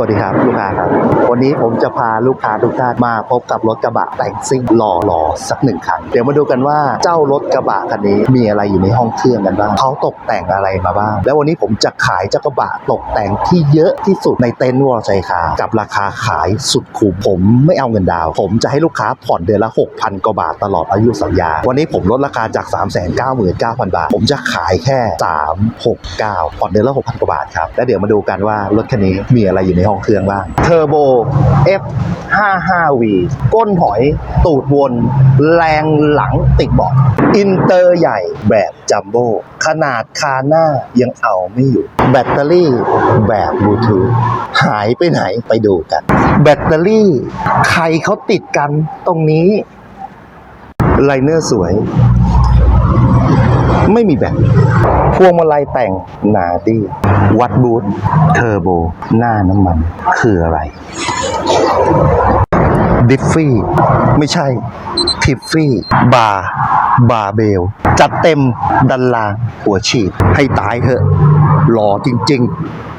สวัสดีครับลูกค้าครับ วันนี้ผมจะพาลูกค้าทุกท่านมาพบกับรถกระบะแต่งซิ่งหล่อๆสักหนึ่งคันเดี๋ยวมาดูกันว่าเจ้ารถกระบะคันนี้มีอะไรอยู่ในห้องเครื่องกันบ้างเขาตกแต่งอะไรมาบ้าง แล้ววันนี้ผมจะขายเจ้ากระบะตกแต่งที่เยอะที่สุดในเต็นท์วอลใจคากับราคาขายสุดคุ้มผมไม่เอาเงินดาว ผมจะให้ลูกค้าผ่อนเดือนละ 6,000 กว่าบาทตลอดอายุสัญญา วันนี้ผมลดราคาจาก 399,000 บาท ผมจะขายแค่ 369ผ่อนเดือนละ6,000 กว่าบาทครับแล้วเดี๋ยวมาดูกันว่ารถคันนี้มีอะไรอยู่ในห้องเครื่องบ้างเทอร์โบ F 55V ก้นหอยตูดวน แรงหลังติดเบาะอินเตอร์ใหญ่แบบจัมโบ้ขนาดคาหน้ายังเอาไม่อยู่ แบตเตอรี่แบบบลูทูธหายไปไหนไปดูกัน แบตเตอรี่ใครเขาติดกันตรงนี้ไลเนอร์สวย ไม่มีแบตพวงมาลัยแต่งหนาดี วัดบูทเทอร์โบ หน้าน้ำมัน คืออะไรดิฟฟี่ ไม่ใช่ทิฟฟี่ บาร์บาเบล จัดเต็มดันลางหัวฉีด ให้ตายเถอะหล่อจริง ๆ